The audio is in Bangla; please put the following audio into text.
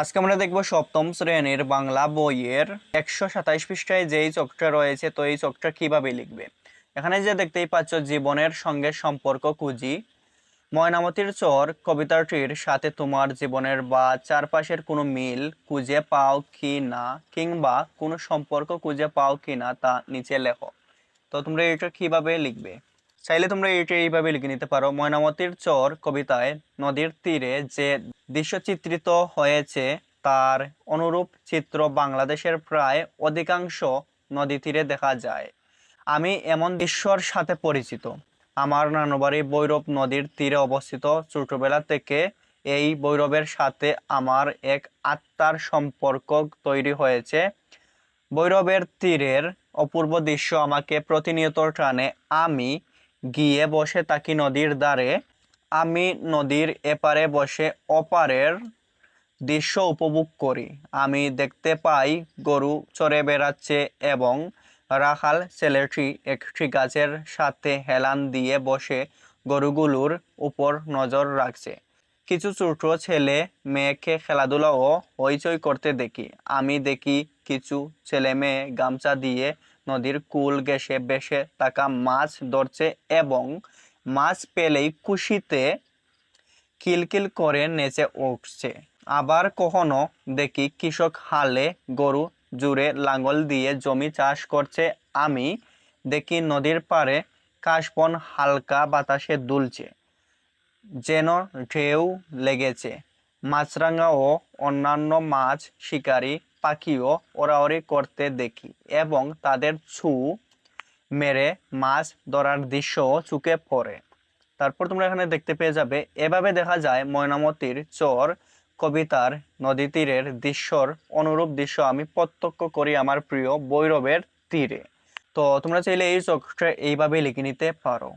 আজকে আমরা দেখব সপ্তম শ্রেণির বাংলা বইয়ের একশো সাতাইশ পৃষ্ঠায় যেই চকটা রয়েছে, তো এই চকটা কীভাবে লিখবে? এখানে যে দেখতেই পাচ্ছ, জীবনের সঙ্গে সম্পর্ক খুঁজি। ময়নামতির চর, কবিতাটির সাথে তোমার জীবনের বা চারপাশের কোনো মিল খুঁজে পাও কি না, কিংবা কোনো সম্পর্ক খুঁজে পাও কি না, তা নিচে লেখো। তো তোমরা এটা কীভাবে লিখবে? চাইলে তোমরা এটা এইভাবে লিখে নিতে পারো। ময়নামতির চর কবিতায় নদীর তীরে যে দৃশ্য চিত্রিত হয়েছে, তার অনুরূপ চিত্র বাংলাদেশের প্রায় অধিকাংশ নদী তীরে দেখা যায়। আমি এমন দৃশ্যর সাথে পরিচিত। আমার নানুবাড়ি বৈরব নদীর তীরে অবস্থিত ছোটবেলা থেকে এই বৈরবের সাথে আমার এক আত্মার সম্পর্ক তৈরি হয়েছে। বৈরবের তীরের অপূর্ব দৃশ্য আমাকে প্রতিনিয়ত টানে। আমি গিয়ে বসে থাকি নদীর দ্বারে। আমি নদীর এপারে বসে অপারের দৃশ্য উপভোগ করি। আমি দেখতে পাই গরু চড়ে বেড়াচ্ছে এবং রাখাল ছেলেটি একটি গাছের সাথে হেলান দিয়ে বসে গরুগুলোর উপর নজর রাখছে। কিছু ছোট ছেলে মেয়েকে খেলাধুলা ও হইচই করতে দেখি। আমি দেখি কিছু ছেলে মেয়ে গামছা দিয়ে নদীর কুল ঘেঁষে বেসে থাকা মাছ ধরছে এবং মাছ পেলেই খুশিতে কিলকিল করে নেচে উঠছে। আবার কখনো দেখি কৃষক হালে গরু জুড়ে লাঙ্গল দিয়ে জমি চাষ করছে। আমি দেখি নদীর পাড়ে কাশবন হালকা বাতাসে দুলছে, যেন ঢেউ লেগেছে। মাছরাঙা ও অন্যান্য মাছ শিকারী পাখিও ওড়াওড়ি করতে দেখি এবং তাদের ছু মেরে মাছ ধরার দৃশ্য চুকে পড়ে। তারপর তোমরা এখানে দেখতে পেয়ে যাবে, এভাবে দেখা যায় ময়নামতির চর কবিতার নদী তীরের দৃশ্যর অনুরূপ দৃশ্য আমি প্রত্যক্ষ করি আমার প্রিয় বৈরবের তীরে। তো তোমরা চাইলে এই চোখটা এইভাবে লিখে নিতে পারো।